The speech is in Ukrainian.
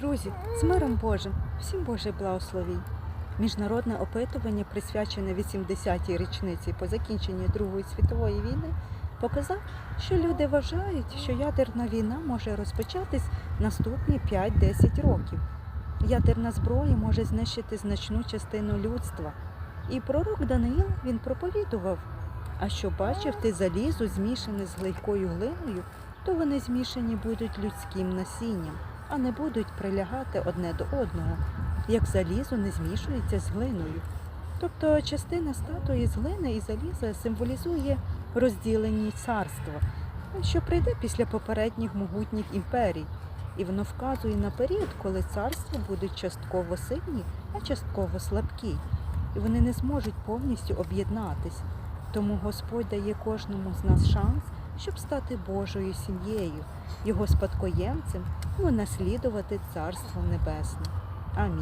Друзі, з миром Божим, всім Божий благословінь. Міжнародне опитування, присвячене 80-й річниці по закінченні Другої світової війни, показав, що люди вважають, що ядерна війна може розпочатись наступні 5-10 років. Ядерна зброя може знищити значну частину людства. І пророк Даниїл він проповідував. А що бачив ти залізо змішане з глейкою глиною, то вони змішані будуть людським насінням а не будуть прилягати одне до одного, як залізо не змішується з глиною. Тобто частина статуї з глини і заліза символізує розділені царства, що прийде після попередніх могутніх імперій, і воно вказує на період, коли царства будуть частково сильні, а частково слабкі, і вони не зможуть повністю об'єднатись. Тому Господь дає кожному з нас шанс, щоб стати Божою сім'єю, його спадкоємцем і унаслідувати Царство Небесне. Амінь.